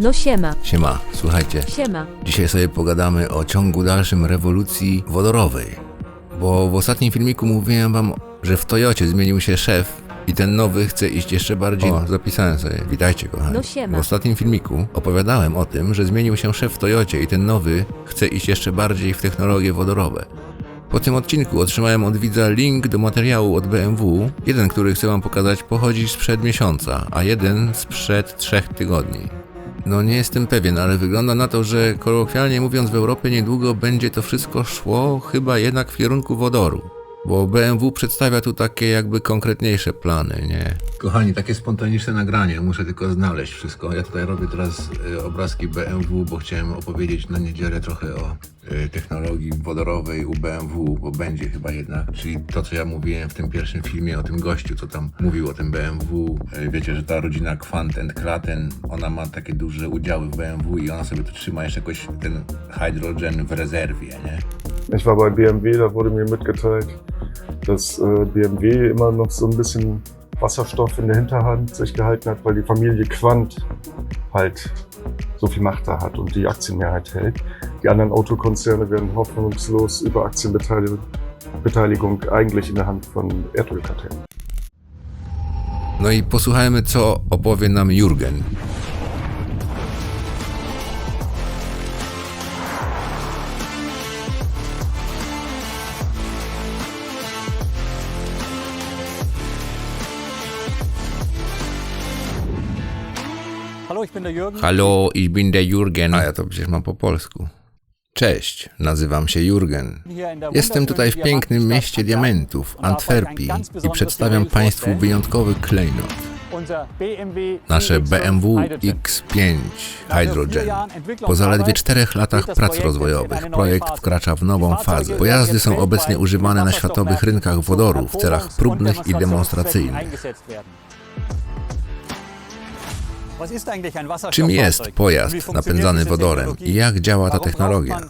No siema, Siema, słuchajcie. siema. Dzisiaj sobie pogadamy o ciągu dalszym rewolucji wodorowej. Bo w ostatnim filmiku mówiłem wam, że w Toyocie zmienił się szef i ten nowy chce iść jeszcze bardziej. O, zapisałem sobie. Witajcie, kochani. No siema. W ostatnim filmiku opowiadałem o tym, że zmienił się szef w Toyocie i ten nowy chce iść jeszcze bardziej w technologie wodorowe. Po tym odcinku otrzymałem od widza link do materiału od BMW. Jeden, który chcę wam pokazać, pochodzi sprzed miesiąca, a jeden sprzed trzech tygodni. No nie jestem pewien, ale wygląda na to, że kolokwialnie mówiąc w Europie niedługo będzie to wszystko szło chyba jednak w kierunku wodoru. Bo BMW przedstawia tu takie jakby konkretniejsze plany, nie? Kochani, takie spontaniczne nagranie, muszę tylko znaleźć wszystko. Ja tutaj robię teraz y, obrazki BMW, bo chciałem opowiedzieć na niedzielę trochę o y, technologii wodorowej u BMW, bo będzie chyba jednak. Czyli to, co ja mówiłem w tym pierwszym filmie o tym gościu, co tam mówił o tym BMW. Y, wiecie, że ta rodzina Quant and Kraten, ona ma takie duże udziały w BMW i ona sobie tu trzyma jeszcze jakoś ten hydrogen w rezerwie, nie? Ich war bei BMW, da wurde mir mitgeteilt, dass äh, BMW immer noch so ein bisschen Wasserstoff in der Hinterhand sich gehalten hat, weil die Familie Quandt halt so viel Macht da hat und die Aktienmehrheit hält. Die anderen Autokonzerne werden hoffnungslos über Aktienbeteiligung Beteiligung eigentlich in der Hand von Erdölkartellen. No i posłuchajmy, co opowie nam Jurgen. Hallo, ich bin der Jürgen. Hallo, ich bin der Jurgen. A ja to przecież mam po polsku. Cześć, nazywam się Jurgen. Jestem tutaj w pięknym mieście diamentów, Antwerpii i przedstawiam Państwu wyjątkowy klejnot. Nasze BMW X5 Hydrogen. Po zaledwie czterech latach prac rozwojowych projekt wkracza w nową fazę. Pojazdy są obecnie używane na światowych rynkach wodoru w celach próbnych i demonstracyjnych. Czym jest pojazd napędzany wodorem i jak działa ta technologia?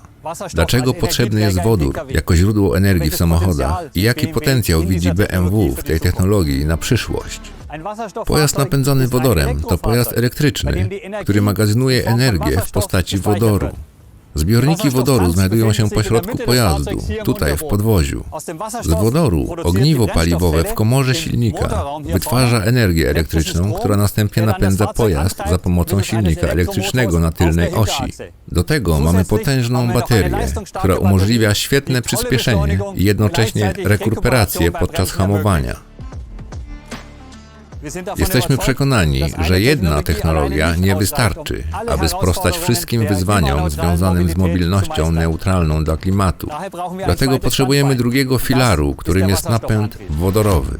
Dlaczego potrzebny jest wodór jako źródło energii w samochodach? i jaki potencjał widzi BMW w tej technologii na przyszłość? Pojazd napędzany wodorem to pojazd elektryczny, który magazynuje energię w postaci wodoru. Zbiorniki wodoru znajdują się pośrodku pojazdu, tutaj w podwoziu. Z wodoru ogniwo paliwowe w komorze silnika wytwarza energię elektryczną, która następnie napędza pojazd za pomocą silnika elektrycznego na tylnej osi. Do tego mamy potężną baterię, która umożliwia świetne przyspieszenie i jednocześnie rekuperację podczas hamowania. Jesteśmy przekonani, że jedna technologia nie wystarczy, aby sprostać wszystkim wyzwaniom związanym z mobilnością neutralną dla klimatu. Dlatego potrzebujemy drugiego filaru, którym jest napęd wodorowy.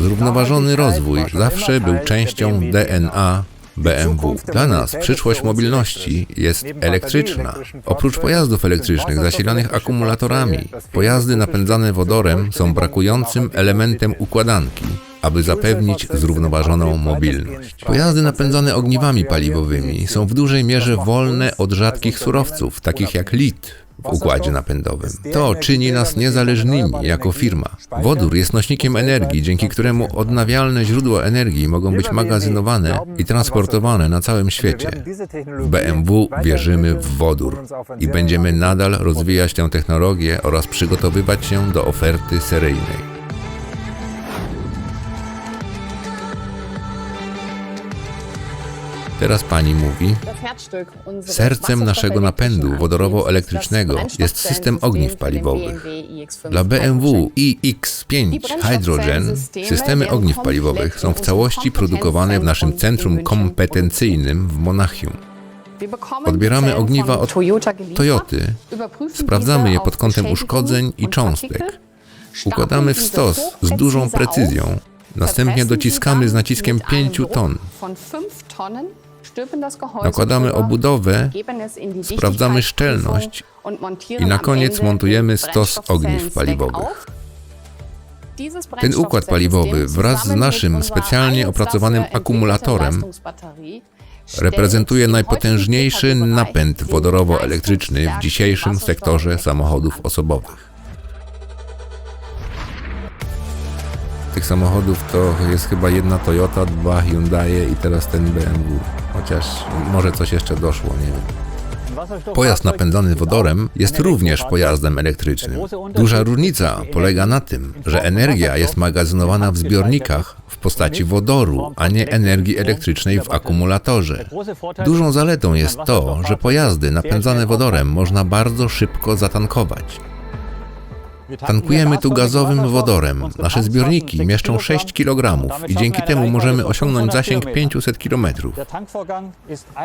Zrównoważony rozwój zawsze był częścią DNA BMW. Dla nas przyszłość mobilności jest elektryczna. Oprócz pojazdów elektrycznych zasilanych akumulatorami, pojazdy napędzane wodorem są brakującym elementem układanki, aby zapewnić zrównoważoną mobilność. Pojazdy napędzane ogniwami paliwowymi są w dużej mierze wolne od rzadkich surowców, takich jak lit w układzie napędowym. To czyni nas niezależnymi jako firma. Wodór jest nośnikiem energii, dzięki któremu odnawialne źródła energii mogą być magazynowane i transportowane na całym świecie. W BMW wierzymy w wodór i będziemy nadal rozwijać tę technologię oraz przygotowywać się do oferty seryjnej. Teraz pani mówi, Sercem naszego napędu wodorowo-elektrycznego jest system ogniw paliwowych. Dla BMW iX5 Hydrogen systemy ogniw paliwowych są w całości produkowane w naszym centrum kompetencyjnym w Monachium. Odbieramy ogniwa od Toyoty, sprawdzamy je pod kątem uszkodzeń i cząstek. Układamy w stos z dużą precyzją, następnie dociskamy z naciskiem 5 ton. Nakładamy obudowę, sprawdzamy szczelność i na koniec montujemy stos ogniw paliwowych. Ten układ paliwowy wraz z naszym specjalnie opracowanym akumulatorem reprezentuje najpotężniejszy napęd wodorowo-elektryczny w dzisiejszym sektorze samochodów osobowych. tych samochodów to jest chyba jedna Toyota, dwa Hyundai i teraz ten BMW. Chociaż może coś jeszcze doszło, nie wiem. Pojazd napędzany wodorem jest również pojazdem elektrycznym. Duża różnica polega na tym, że energia jest magazynowana w zbiornikach w postaci wodoru, a nie energii elektrycznej w akumulatorze. Dużą zaletą jest to, że pojazdy napędzane wodorem można bardzo szybko zatankować. Tankujemy tu gazowym wodorem. Nasze zbiorniki mieszczą 6 kg i dzięki temu możemy osiągnąć zasięg 500 km.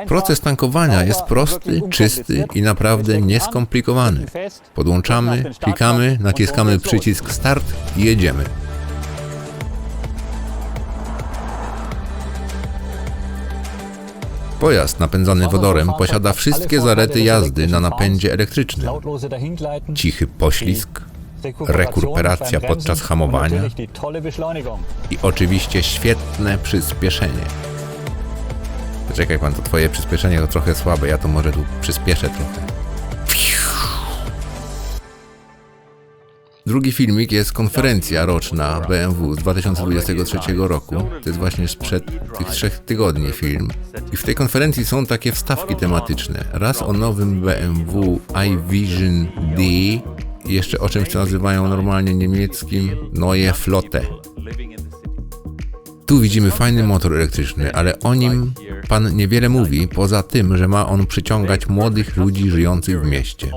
Proces tankowania jest prosty, czysty i naprawdę nieskomplikowany. Podłączamy, klikamy, naciskamy przycisk start i jedziemy. Pojazd napędzany wodorem posiada wszystkie zalety jazdy na napędzie elektrycznym. Cichy poślizg, rekuperacja podczas hamowania i oczywiście świetne przyspieszenie. Czekaj pan, to twoje przyspieszenie to trochę słabe, ja to może tu przyspieszę trochę. Drugi filmik jest konferencja roczna BMW z 2023 roku. To jest właśnie sprzed tych trzech tygodni film. I w tej konferencji są takie wstawki tematyczne. Raz o nowym BMW iVision D, i jeszcze o czymś, co nazywają normalnie niemieckim Neue Flotte. Tu widzimy fajny motor elektryczny, ale o nim pan niewiele mówi, poza tym, że ma on przyciągać młodych ludzi żyjących w mieście.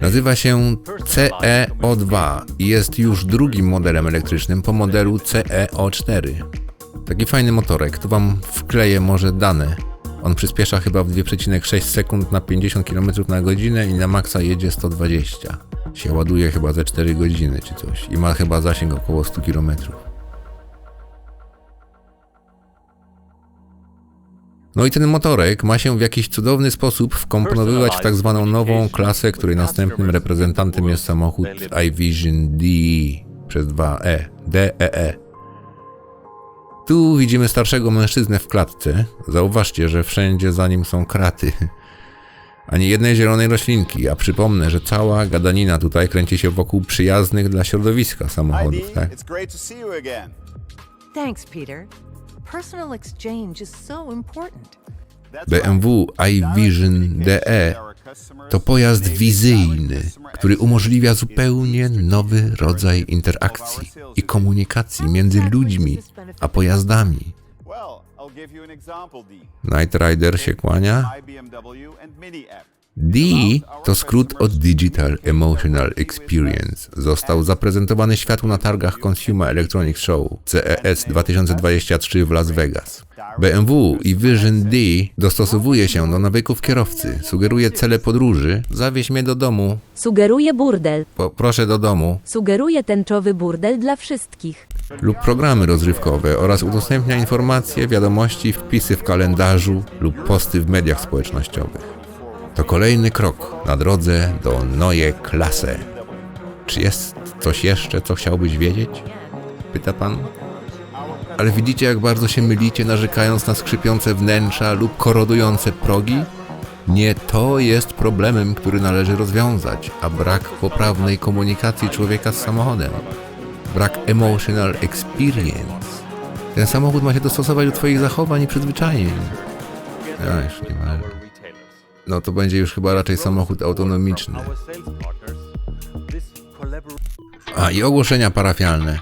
Nazywa się CEO2 i jest już drugim modelem elektrycznym po modelu CEO4. Taki fajny motorek, tu wam wkleję może dane. On przyspiesza chyba w 2,6 sekund na 50 km na godzinę i na maksa jedzie 120. Się ładuje chyba za 4 godziny czy coś i ma chyba zasięg około 100 km. No i ten motorek ma się w jakiś cudowny sposób wkomponowywać w tak zwaną nową klasę, której następnym reprezentantem jest samochód iVision D przez 2E, DEE. Tu widzimy starszego mężczyznę w klatce. Zauważcie, że wszędzie za nim są kraty. Ani jednej zielonej roślinki, a przypomnę, że cała gadanina tutaj kręci się wokół przyjaznych dla środowiska samochodów, tak? It's great to see you again. Thanks, Peter. Personal exchange is so important. BMW iVision DE to pojazd wizyjny, który umożliwia zupełnie nowy rodzaj interakcji i komunikacji między ludźmi a pojazdami. Well, I'll give you an example, D. Night Rider się kłania. D to skrót od Digital Emotional Experience. Został zaprezentowany światu na targach Consumer Electronics Show CES 2023 w Las Vegas. BMW i Vision D dostosowuje się do nawyków kierowcy, sugeruje cele podróży, zawieź mnie do domu, Sugeruje burdel. po, proszę do domu, Sugeruje tęczowy burdel dla wszystkich. Lub programy rozrywkowe oraz udostępnia informacje, wiadomości, wpisy w kalendarzu lub posty w mediach społecznościowych. To kolejny krok na drodze do Neue Klasse. Czy jest coś jeszcze, co chciałbyś wiedzieć? Pyta pan. Ale widzicie, jak bardzo się mylicie, narzekając na skrzypiące wnętrza lub korodujące progi? Nie to jest problemem, który należy rozwiązać, a brak poprawnej komunikacji człowieka z samochodem. Brak emotional experience. Ten samochód ma się dostosować do Twoich zachowań i przyzwyczajeń. Ja już nie ważne. No to będzie już chyba raczej samochód autonomiczny. A i ogłoszenia parafialne.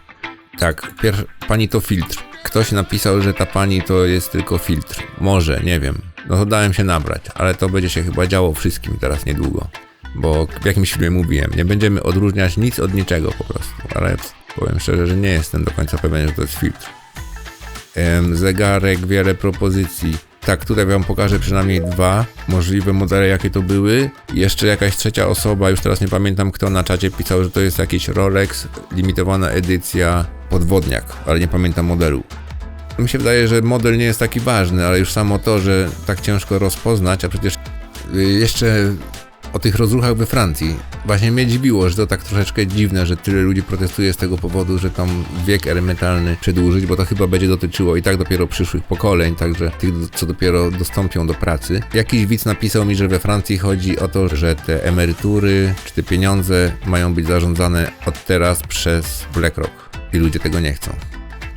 Tak, pierwszy, pani to filtr. Ktoś napisał, że ta pani to jest tylko filtr. Może, nie wiem. No to dałem się nabrać, ale to będzie się chyba działo wszystkim teraz niedługo. Bo w jakimś filmie mówiłem, nie będziemy odróżniać nic od niczego po prostu. Ale powiem szczerze, że nie jestem do końca pewien, że to jest filtr. Zegarek, wiele propozycji. Tak, tutaj wam pokażę przynajmniej dwa możliwe modele, jakie to były. Jeszcze jakaś trzecia osoba, już teraz nie pamiętam kto na czacie pisał, że to jest jakiś Rolex, limitowana edycja podwodniak, ale nie pamiętam modelu. Mi się wydaje, że model nie jest taki ważny, ale już samo to, że tak ciężko rozpoznać, a przecież y, jeszcze o tych rozruchach we Francji. Właśnie mnie dziwiło, że to tak troszeczkę dziwne, że tyle ludzi protestuje z tego powodu, że tam wiek emerytalny przedłużyć, bo to chyba będzie dotyczyło i tak dopiero przyszłych pokoleń, także tych, co dopiero dostąpią do pracy. Jakiś widz napisał mi, że we Francji chodzi o to, że te emerytury czy te pieniądze mają być zarządzane od teraz przez BlackRock i ludzie tego nie chcą.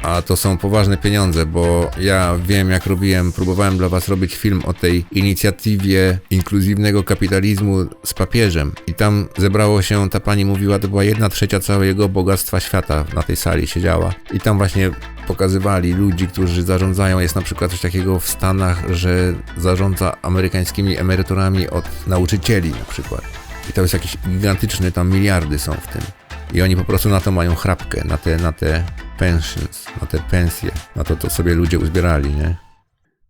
A to są poważne pieniądze, bo ja wiem, jak robiłem, próbowałem dla Was robić film o tej inicjatywie inkluzywnego kapitalizmu z papieżem. I tam zebrało się, ta pani mówiła, to była jedna trzecia całego bogactwa świata na tej sali siedziała. I tam właśnie pokazywali ludzi, którzy zarządzają. Jest na przykład coś takiego w Stanach, że zarządza amerykańskimi emeryturami od nauczycieli na przykład. I to jest jakiś gigantyczny, tam miliardy są w tym. I oni po prostu na to mają chrapkę, na te, na te pensions, na te pensje, na to, co sobie ludzie uzbierali, nie?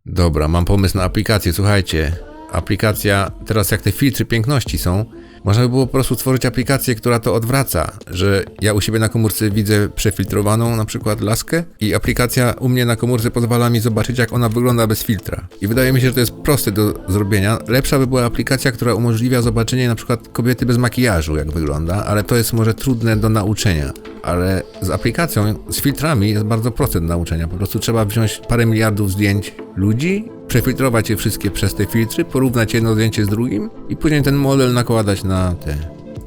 Dobra, mam pomysł na aplikację, słuchajcie. Aplikacja, teraz jak te filtry piękności są, można by było po prostu stworzyć aplikację, która to odwraca, że ja u siebie na komórce widzę przefiltrowaną na przykład laskę i aplikacja u mnie na komórce pozwala mi zobaczyć, jak ona wygląda bez filtra. I wydaje mi się, że to jest proste do zrobienia. Lepsza by była aplikacja, która umożliwia zobaczenie na przykład kobiety bez makijażu, jak wygląda, ale to jest może trudne do nauczenia. Ale z aplikacją, z filtrami jest bardzo proste do nauczenia. Po prostu trzeba wziąć parę miliardów zdjęć ludzi, przefiltrować je wszystkie przez te filtry, porównać jedno zdjęcie z drugim i później ten model nakładać na te.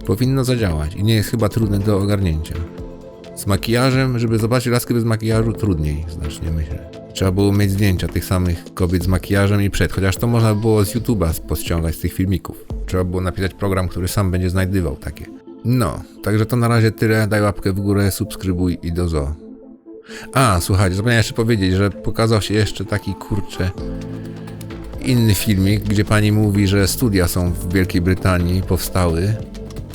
Powinno zadziałać i nie jest chyba trudne do ogarnięcia. Z makijażem, żeby zobaczyć laskę bez makijażu, trudniej znacznie myślę. Trzeba było mieć zdjęcia tych samych kobiet z makijażem i przed, chociaż to można było z YouTube'a pościągać z tych filmików. Trzeba było napisać program, który sam będzie znajdywał takie. No, także to na razie tyle. Daj łapkę w górę, subskrybuj i do zo. A, słuchajcie, zapomniałem jeszcze powiedzieć, że pokazał się jeszcze taki kurczę inny filmik, gdzie pani mówi, że studia są w Wielkiej Brytanii, powstały.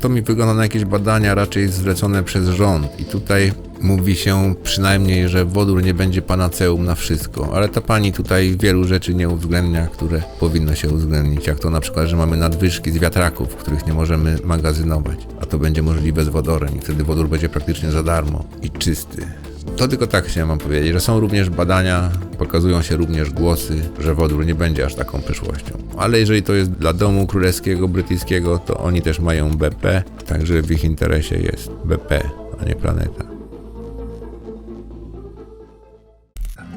To mi wygląda na jakieś badania raczej zlecone przez rząd i tutaj mówi się przynajmniej, że wodór nie będzie panaceum na wszystko, ale ta pani tutaj wielu rzeczy nie uwzględnia, które powinno się uwzględnić, jak to na przykład, że mamy nadwyżki z wiatraków, których nie możemy magazynować, a to będzie możliwe z wodorem i wtedy wodór będzie praktycznie za darmo i czysty. To tylko tak chciałem wam powiedzieć, że są również badania, pokazują się również głosy, że wodór nie będzie aż taką przyszłością. Ale jeżeli to jest dla domu królewskiego, brytyjskiego, to oni też mają BP, także w ich interesie jest BP, a nie planeta.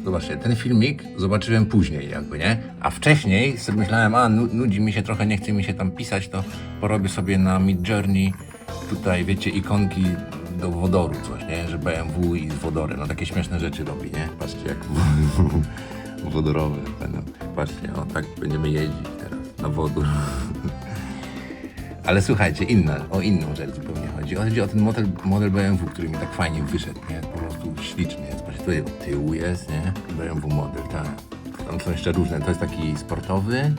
Zobaczcie, ten filmik zobaczyłem później jakby, nie? A wcześniej sobie myślałem, a nu- nudzi mi się trochę, nie chce mi się tam pisać, to porobię sobie na Mid Journey tutaj, wiecie, ikonki do wodoru coś, nie? Że BMW i z wodorem, no takie śmieszne rzeczy robi, nie? Patrzcie jak wodorowe będą. Patrzcie, o tak będziemy jeździć teraz na wodór. Ale słuchajcie, inna, o inną rzecz zupełnie chodzi. Chodzi o ten model, model BMW, który mi tak fajnie wyszedł, nie? Po prostu śliczny jest. Patrzcie, tutaj od tyłu jest, nie? BMW model, tak. Tam są jeszcze różne. To jest taki sportowy.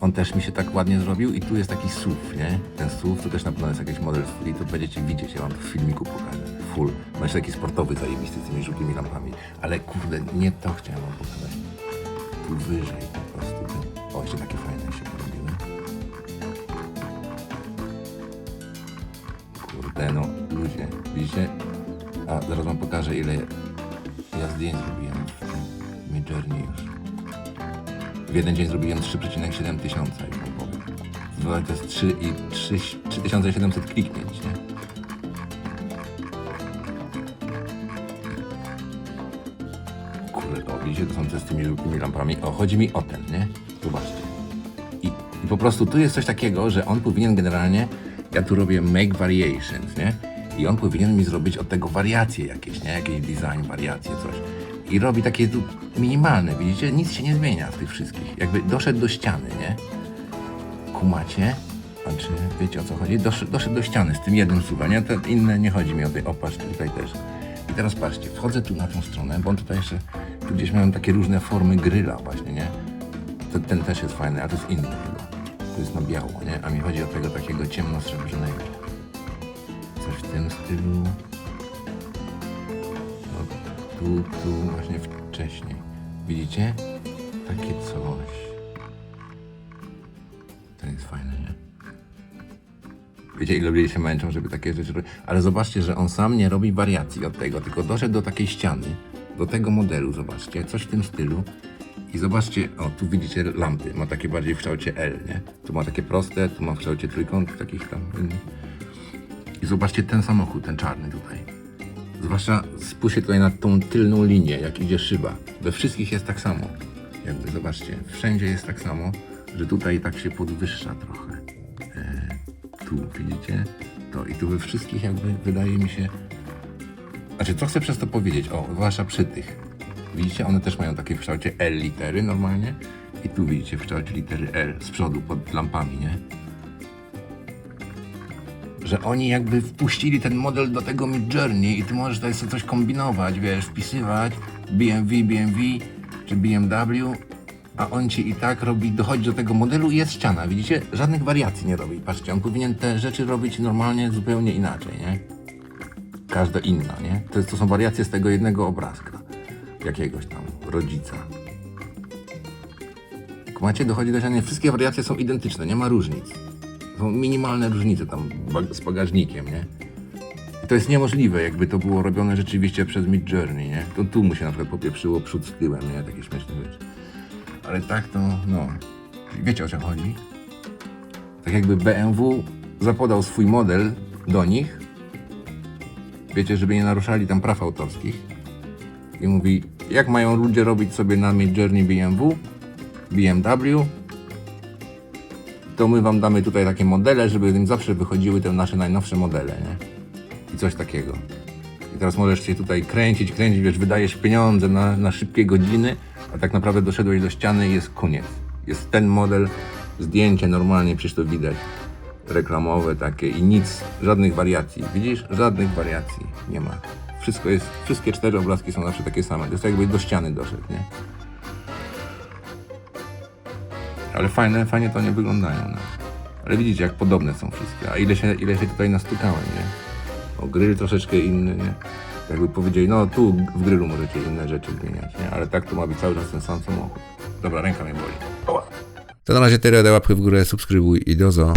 On też mi się tak ładnie zrobił i tu jest taki SUV, nie? Ten SUV to też na pewno jest jakiś model i to będziecie widzieć, ja wam w filmiku pokażę. Full. Ma jeszcze taki sportowy zajebisty z tymi żółtymi lampami. Ale kurde, nie to chciałem wam pokazać. Tu wyżej po prostu. O, jeszcze takie fajne się porobiły. Kurde, no ludzie, widzicie? A zaraz wam pokażę ile ja zdjęć zrobiłem w tym Midjourney już. Jeden dzień zrobiłem 3,7 tysiąca już. No, To jest 3 i 3, 3700 kliknięć, nie? Kurde, o widzicie, to są te z tymi żółtymi lampami. O, chodzi mi o ten, nie? Zobaczcie. I, I po prostu tu jest coś takiego, że on powinien generalnie, ja tu robię make variations, nie? I on powinien mi zrobić od tego wariacje jakieś, nie? Jakiś design, wariacje, coś. I robi takie minimalne, widzicie? Nic się nie zmienia w tych wszystkich. Jakby doszedł do ściany, nie? Kumacie? A czy wiecie o co chodzi? Doszedł, doszedł do ściany z tym jednym suwem, nie? Te inne nie chodzi mi o tej, o patrz, tutaj też. I teraz patrzcie, wchodzę tu na tą stronę, bo tutaj jeszcze, tu gdzieś miałem takie różne formy gryla właśnie, nie? To, ten też jest fajny, a to jest inny chyba. To jest na biało, nie? A mi chodzi o tego takiego ciemno-srebrnego. Coś w tym stylu. Tu, tu właśnie wcześniej. Widzicie? Takie coś. To jest fajne, nie? Wiecie, ile ludzie się męczą, żeby takie rzeczy robić. Ale zobaczcie, że on sam nie robi wariacji od tego, tylko doszedł do takiej ściany, do tego modelu, zobaczcie, coś w tym stylu. I zobaczcie, o, tu widzicie lampy, ma takie bardziej w kształcie L, nie? Tu ma takie proste, tu ma w kształcie trójkąt, takich tam innych. I zobaczcie ten samochód, ten czarny tutaj. Zwłaszcza spójrzcie tutaj na tą tylną linię, jak idzie szyba. We wszystkich jest tak samo. Jakby, zobaczcie, wszędzie jest tak samo, że tutaj tak się podwyższa trochę. E, tu, widzicie? To i tu we wszystkich jakby wydaje mi się... Znaczy co chcę przez to powiedzieć? O, zwłaszcza przy tych. Widzicie, one też mają takie w kształcie L litery normalnie. I tu widzicie w kształcie litery L z przodu pod lampami, nie? Że oni jakby wpuścili ten model do tego Mid Journey i ty możesz tutaj sobie coś kombinować, wiesz, wpisywać BMW, BMW czy BMW, a on ci i tak robi, dochodzi do tego modelu i jest ściana, widzicie? Żadnych wariacji nie robi. Patrzcie, on powinien te rzeczy robić normalnie, zupełnie inaczej, nie? każda inna, nie? To, to są wariacje z tego jednego obrazka, jakiegoś tam rodzica. Jak macie, dochodzi do ściany, wszystkie wariacje są identyczne, nie ma różnic. Są minimalne różnice tam z bagażnikiem, nie? I to jest niemożliwe, jakby to było robione rzeczywiście przez Mid Journey, nie? To tu mu się na przykład popieprzyło przód z tyłem, nie? Takie śmieszne rzeczy. Ale tak to, no... Wiecie o co chodzi? Tak jakby BMW zapodał swój model do nich, wiecie, żeby nie naruszali tam praw autorskich. I mówi, jak mają ludzie robić sobie na Mid Journey BMW, BMW, to my wam damy tutaj takie modele, żeby im zawsze wychodziły te nasze najnowsze modele, nie? I coś takiego. I teraz możesz się tutaj kręcić, kręcić, wiesz, wydajesz pieniądze na, na szybkie godziny, a tak naprawdę doszedłeś do ściany i jest koniec. Jest ten model, zdjęcie normalnie, przecież to widać reklamowe takie i nic, żadnych wariacji. Widzisz? Żadnych wariacji nie ma. Wszystko jest, wszystkie cztery obrazki są zawsze takie same. To jest jakby do ściany doszedł, nie? Ale fajne, fajnie to nie wyglądają. No. Ale widzicie, jak podobne są wszystkie. A ile się, ile się tutaj nastukałem, nie? O, grill troszeczkę inny, nie? Jakby powiedzieli, no tu w grillu możecie inne rzeczy zmieniać, nie? Ale tak to ma być cały czas ten sam samochód. Dobra, ręka mnie boli. To na razie tyle, daj łapkę w górę, subskrybuj i dozo.